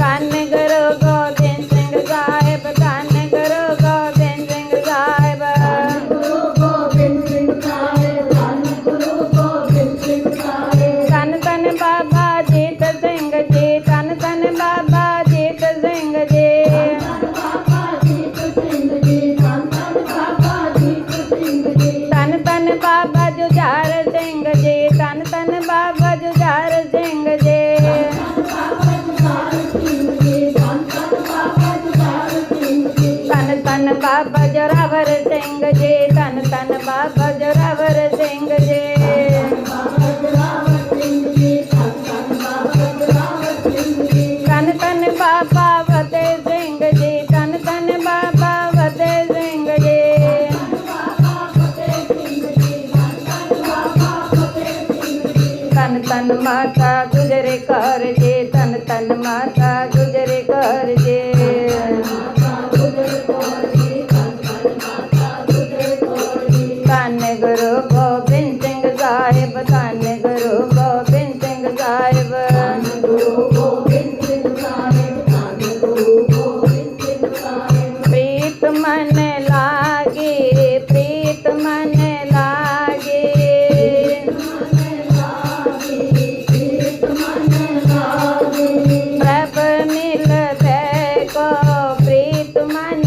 কানে ਧੰਨ ਬਾਬਾ ਜੋਰਾਵਰ ਸਿੰਘ ਜੀ, ਧੰਨ ਤਨ ਬਾਬਾ ਜੋਰਾਵਰ ਸਿੰਘ ਜੀ। ਧੰਨ ਧੰਨ ਬਾਬਾ ਫਤਿਹ ਸਿੰਘ ਜੀ, ਧੰਨ ਧੰਨ ਬਾਬਾ ਫਤਿਹ ਸਿੰਘ ਜੀ। ਤਨ ਤਨ ਮਾਤਾ ਗੁਜਰੇ ਸਾਹਿਬ ਤਨ ਗੁਰੂ ਗੋਬਿੰਦ ਸਿੰਘ ਸਾਹਿਬ ਪ੍ਰੀਤ ਮਨ ਲਾਗੇ ਪ੍ਰੀਤ ਮਨ ਲਾਗੇ ਪ੍ਰਭ ਮਿਲਤੇ ਕੋ ਪ੍ਰੀਤ ਮਨ